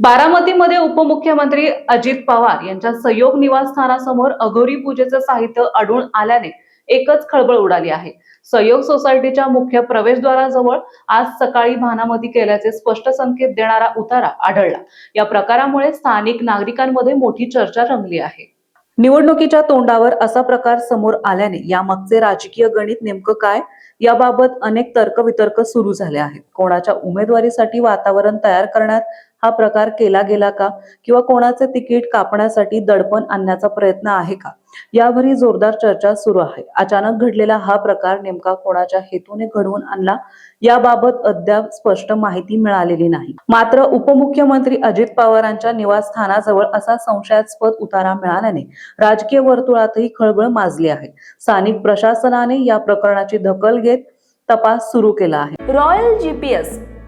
बारामतीमध्ये उपमुख्यमंत्री अजित पवार यांच्या सहयोग निवासस्थानासमोर अघोरी पूजेचं साहित्य अडून आल्याने एकच खळबळ उडाली आहे. सहयोग सोसायटीच्या मुख्य प्रवेशद्वाराजवळ आज सकाळी भानामती केल्याचे स्पष्ट संकेत देणारा उतारा आढळला. या प्रकारामुळे स्थानिक नागरिकांमध्ये मोठी चर्चा रंगली आहे. निवडणुकीच्या तोंडावर असा प्रकार समोर आल्याने यामागचे राजकीय गणित नेमकं काय? याबाबत अनेक तर्कवितर्क सुरू झाले आहेत. कोणाच्या उमेदवारीसाठी वातावरण तयार करण्यात हा प्रकार केला गेला का? किंवा कोणाचे तिकीट कापण्यासाठी दडपण आणण्याचा प्रयत्न आहे का? यावरही जोरदार चर्चा सुरू आहे. अचानक घडलेला हा प्रकार नेमका कोणाच्या हेतूने घडवून आणला? याबाबत अद्याप स्पष्ट माहिती मिळालेली नाही. मात्र उपमुख्यमंत्री अजित पवारांच्या निवासस्थानाजवळ असा संशयास्पद उतारा मिळाल्याने राजकीय वर्तुळातही खळबळ माजली आहे. स्थानिक प्रशासनाने या प्रकरणाची दखल घेत तपास सुरू केला आहे. Royal GPS